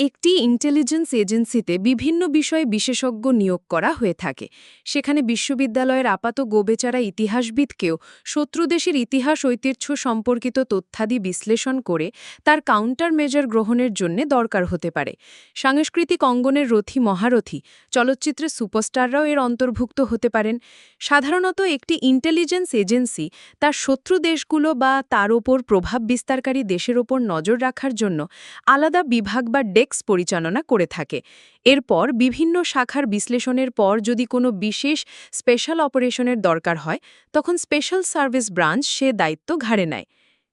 একটি ইন্টেলিজেন্স এজেন্সিতে বিভিন্ন বিষয়ে বিশেষজ্ঞ নিয়োগ করা হয়ে থাকে। সেখানে বিশ্ববিদ্যালয়ের আপাত গোবেচারা ইতিহাসবিদকেও শত্রুদেশের ইতিহাস ঐতিহ্য সম্পর্কিত তথ্যাদি বিশ্লেষণ করে তার কাউন্টার মেজার গ্রহণের জন্য দরকার হতে পারে। সাংস্কৃতিক অঙ্গনের রথী মহারথী চলচ্চিত্রের সুপারস্টাররাও এর অন্তর্ভুক্ত হতে পারেন। সাধারণত একটি ইন্টেলিজেন্স এজেন্সি তার শত্রু দেশগুলো বা তার ওপর প্রভাব বিস্তারকারী দেশের ওপর নজর রাখার জন্য আলাদা বিভাগ বা ডেস্ক পরিচালনা করে থাকে। এরপর বিভিন্ন শাখার বিশ্লেষণের পর যদি কোনো বিশেষ স্পেশাল অপারেশনের দরকার হয়, তখন স্পেশাল সার্ভিস ব্রাঞ্চ সে দায়িত্ব ঘাড়ে নেয়।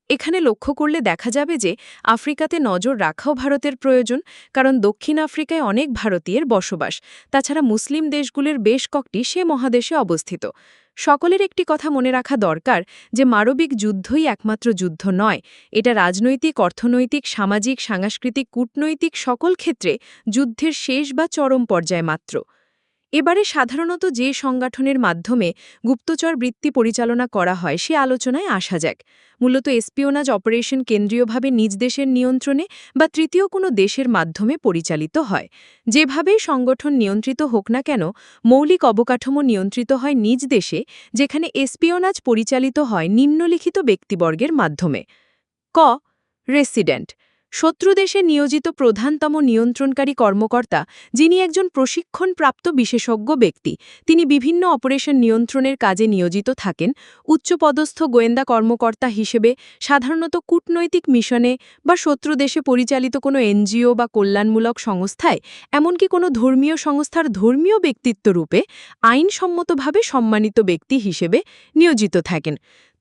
এখানে লক্ষ্য করলে দেখা যাবে যে আফ্রিকাতে নজর রাখাও ভারতের প্রয়োজন, কারণ দক্ষিণ আফ্রিকায় অনেক ভারতীয়ের বসবাস। তাছাড়া মুসলিম দেশগুলির বেশ কটি সে মহাদেশে অবস্থিত। সকলের একটি কথা মনে রাখা দরকার যে মানবিক যুদ্ধই একমাত্র যুদ্ধ নয়। এটা রাজনৈতিক, অর্থনৈতিক, সামাজিক, সাংস্কৃতিক, কূটনৈতিক সকল ক্ষেত্রে যুদ্ধের শেষ বা চরম পর্যায় মাত্র। এবারে সাধারণত যে সংগঠনের মাধ্যমে গুপ্তচর বৃত্তি পরিচালনা করা হয়, সে আলোচনায় আসা যাক। মূলত এসপিওনাজ অপারেশন কেন্দ্রীয়ভাবে নিজ দেশের নিয়ন্ত্রণে বা তৃতীয় কোনো দেশের মাধ্যমে পরিচালিত হয়। যেভাবেই সংগঠন নিয়ন্ত্রিত হোক না কেন, মৌলিক অবকাঠামো নিয়ন্ত্রিত হয় নিজ দেশে, যেখানে এসপিওনাজ পরিচালিত হয় নিম্নলিখিত ব্যক্তিবর্গের মাধ্যমে। ক. রেসিডেন্ট শত্রু দেশে নিয়োজিত প্রধানতম নিয়ন্ত্রণকারী কর্মকর্তা, যিনি একজন প্রশিক্ষণপ্রাপ্ত বিশেষজ্ঞ ব্যক্তি, তিনি বিভিন্ন অপারেশন নিয়ন্ত্রণের কাজে নিয়োজিত থাকেন, উচ্চপদস্থ গোয়েন্দা কর্মকর্তা হিসেবে, সাধারণত কূটনৈতিক মিশনে বা শত্রু দেশে পরিচালিত কোনো এনজিও বা কল্যাণমূলক সংস্থায়, এমনকি কোনো ধর্মীয় সংস্থার ধর্মীয় ব্যক্তিত্ব রূপে আইনসম্মতভাবে সম্মানিত ব্যক্তি হিসেবে নিয়োজিত থাকেন।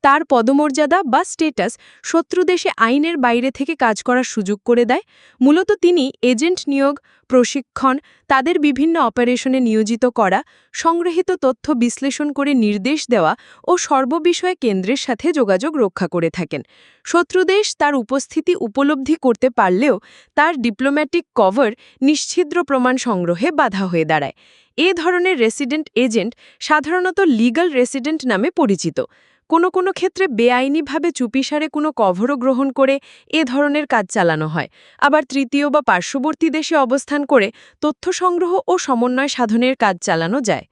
তার পদমর্যাদা বা স্টেটাস শত্রু দেশে আইনের বাইরে থেকে কাজ করার সুযোগ করে দেয়। মূলত তিনি এজেন্ট নিয়োগ, প্রশিক্ষণ, তাদের বিভিন্ন অপারেশনে নিয়োজিত করা, সংগৃহীত তথ্য বিশ্লেষণ করে নির্দেশ দেওয়া ও সর্ববিষয়ে কেন্দ্রের সাথে যোগাযোগ রক্ষা করে থাকেন। শত্রুদেশ তার উপস্থিতি উপলব্ধি করতে পারলেও তার ডিপ্লোম্যাটিক কভার নিশ্ছিদ্র প্রমাণ সংগ্রহে বাধা হয়ে দাঁড়ায়। এ ধরনের রেসিডেন্ট এজেন্ট সাধারণত লিগাল রেসিডেন্ট নামে পরিচিত। কোনো কোনো ক্ষেত্রে বেআইনিভাবে চুপিসারে কোনো কভরও গ্রহণ করে এ ধরনের কাজ চালানো হয়। আবার তৃতীয় বা পার্শ্ববর্তী দেশে অবস্থান করে তথ্য সংগ্রহ ও সমন্বয় সাধনের কাজ চালানো যায়।